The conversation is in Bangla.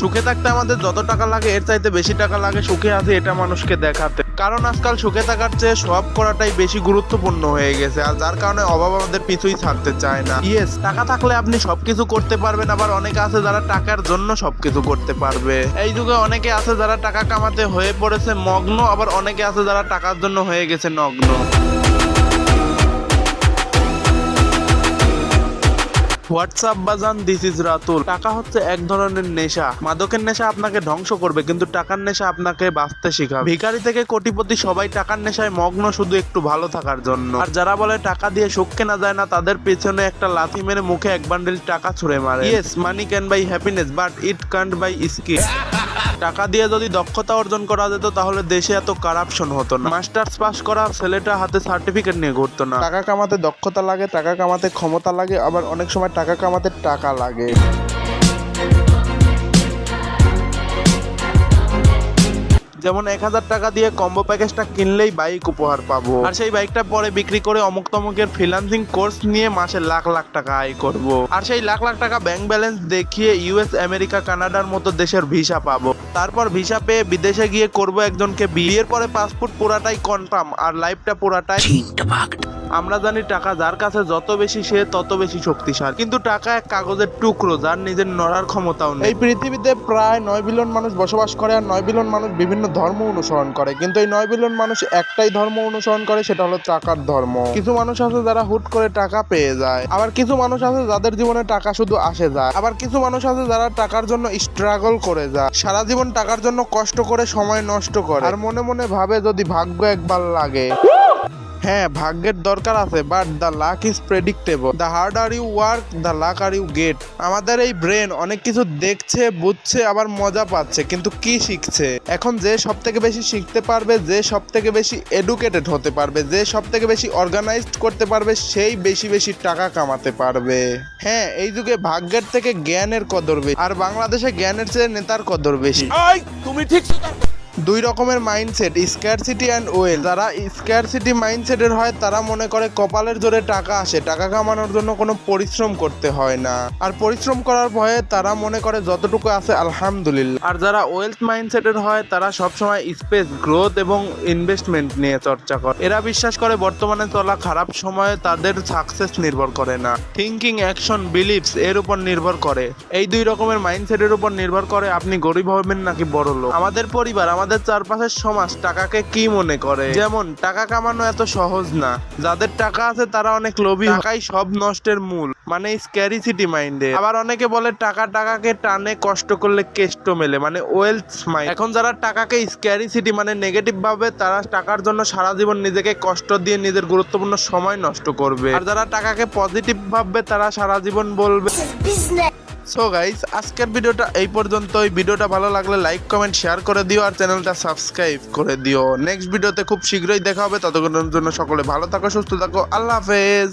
সুখে থাকতে আমাদের যত টাকা লাগে, এর চাইতে বেশি টাকা লাগে সুখে আছে এটা মানুষকে দেখাতে। কারণ আজকাল সুখে থাকার চেয়ে সব করাটাই বেশি গুরুত্বপূর্ণ হয়ে গেছে, আর যার কারণে অভাব আমাদের পিছুই ছাড়তে চায় না। ইয়েস টাকা থাকলে আপনি সবকিছু করতে পারবেন, আবার অনেকে আছে যারা টাকার জন্য সবকিছু করতে পারবে। এই যুগে অনেকে আছে যারা টাকা কামাতে হয়ে পড়েছে, মগ্ন, আবার অনেকে আছে যারা টাকার জন্য হয়ে গেছে নগ্ন। হোয়াটসঅ্যাপ বাজান দিস ইজ রাতুল। টাকা হচ্ছে এক ধরনের নেশা। মাদকের নেশা আপনাকে ধ্বংস করবে, কিন্তু টাকার নেশা আপনাকে বাঁচতে শেখাবে। ভিখারি থেকে কোটিপতি সবাই টাকার নেশায় মগ্ন, শুধু একটু ভালো থাকার জন্য। আর যারা বলে টাকা দিয়ে সুখ কেনা যায় না, তাদের পেছনে একটা লাথি মেরে মুখে এক বান্ডিল টাকা ছুঁড়ে মারে। Yes money can buy happiness but it can't buy skill টাকা দিয়ে যদি দক্ষতা অর্জন করা যেত, তাহলে দেশে এত কারাপশন হতো না। মাস্টার্স পাস করা ছেলেটা হাতে সার্টিফিকেট নিয়ে ঘুরতো না। টাকা কামাতে দক্ষতা লাগে, টাকা কামাতে ক্ষমতা লাগে, আবার অনেক সময় টাকা কামাতে টাকা লাগে। যেমন এক হাজার টাকা দিয়ে কম্বো প্যাকেজটা কিনলেই বাইক উপহার পাবো। আর সেই বাইকটা পরে বিক্রি করে অমুক তমুকের ফ্রিলান্সিং কোর্স নিয়ে মাসে লাখ লাখ টাকা আয় করব। আর সেই লাখ লাখ টাকা ব্যাংক ব্যালেন্স দেখিয়ে ইউএস আমেরিকা কানাডার মতো দেশের ভিসা পাবো। তারপর ভিসা পেয়ে বিদেশে গিয়ে করব একজনকে বিয়ের পরে পাসপোর্ট পুরাটাই কনফার্ম আর লাইফটা পুরাটাই আমরা জানি টাকা যার কাছে যত বেশি সে তত বেশি শক্তিশালী। কিন্তু টাকা এক কাগজের টুকরো যার নিজের নড়ার ক্ষমতাও নেই। এই পৃথিবীতে প্রায় নয় বিলিয়ন মানুষ বসবাস করে আর নয় বিলিয়ন মানুষ বিভিন্ন ধর্ম অনুসরণ করে। কিন্তু এই নয় বিলিয়ন মানুষ একটাই ধর্ম অনুসরণ করে, সেটা হলো টাকার ধর্ম। কিছু মানুষ আছে যারা হুট করে টাকা পেয়ে যায়। আবার কিছু মানুষ আছে যাদের জীবনে টাকা শুধু আসে যায়। আবার কিছু মানুষ আছে যারা টাকার জন্য স্ট্রাগল করে যায়। সারা জীবন টাকার জন্য কষ্ট করে, সময় নষ্ট করে। আর মনে মনে ভাবে যদি ভাগ্য একবার লাগে। হ্যাঁ ভাগ্যের দরকার আছে but the luck is predictable the hard are you work the luck are you get আমাদের এই ব্রেন অনেক কিছু দেখছে, বুঝছে, আবার মজা পাচ্ছে, কিন্তু কি শিখছে? এখন যে সব থেকে বেশি শিখতে পারবে, যে সব থেকে বেশি এডুকেটেড হতে পারবে, যে সব থেকে বেশি অর্গানাইজড করতে পারবে, সেই বেশি বেশি টাকা কামাতে পারবে। হ্যাঁ এই যুগে ভাগ্যের থেকে জ্ঞানের কদর বেশি, আর বাংলাদেশে জ্ঞানের চেয়ে নেতার কদর বেশি। তুমি ঠিক দুই রকমের মাইন্ডসেট স্ক্যারসিটি অ্যান্ড ওয়েল যারা স্ক্যারসিটি মাইন্ডসেটের হয়, তারা মনে করে কপালের জোরে টাকা আসে। টাকা কামানোর জন্য কোনো পরিশ্রম করতে হয় না। আর পরিশ্রম করার ভয়ে তারা মনে করে যতটুকু আছে, আলহামদুলিল্লাহ। আর যারা ওয়েলথ মাইন্ডসেটের হয়, তারা সবসময় স্পেস গ্রোথ এবং ইনভেস্টমেন্ট নিয়ে চর্চা করে। এরা বিশ্বাস করে বর্তমানে চলা খারাপ সময়ে তাদের সাকসেস নির্ভর করে না। থিঙ্কিং অ্যাকশন বিলিভস এর উপর নির্ভর করে। এই দুই রকমের মাইন্ডসেটের উপর নির্ভর করে আপনি গরিব হবেন নাকি বড় লোক আমাদের পরিবার আমাদের চারপাশের সমাজ টাকাকে কি মনে করে? যেমন, টাকা কামানো এত সহজ না। যাদের টাকা আছে, তারা অনেক লোভী। টাকাই সব নষ্টের মূল। মানে স্ক্যারিসিটি মাইন্ডে আবার অনেকে বলে, টাকা টাকাকে টানে, কষ্ট করলে কেষ্ট মেলে। মানে ওয়েলথ মাইন্ড এখন যারা টাকাকে স্ক্যারিসিটি মানে নেগেটিভ ভাবে, তারা টাকার জন্য সারা জীবন নিজেকে কষ্ট দিয়ে নিজের গুরুত্বপূর্ণ সময় নষ্ট করবে। আর যারা টাকাকে পজিটিভ ভাববে, তারা সারা জীবন বলবে সো গাইস আজকের ভিডিওটা এই পর্যন্তই। ভিডিওটা ভালো লাগলে লাইক কমেন্ট শেয়ার করে দিও আর চ্যানেলটা সাবস্ক্রাইব করে দিও। নেক্সট ভিডিওতে খুব শীঘ্রই দেখা হবে। ততক্ষণের জন্য সকলে ভালো থাকো, সুস্থ থাকো। আল্লাহ হাফেজ।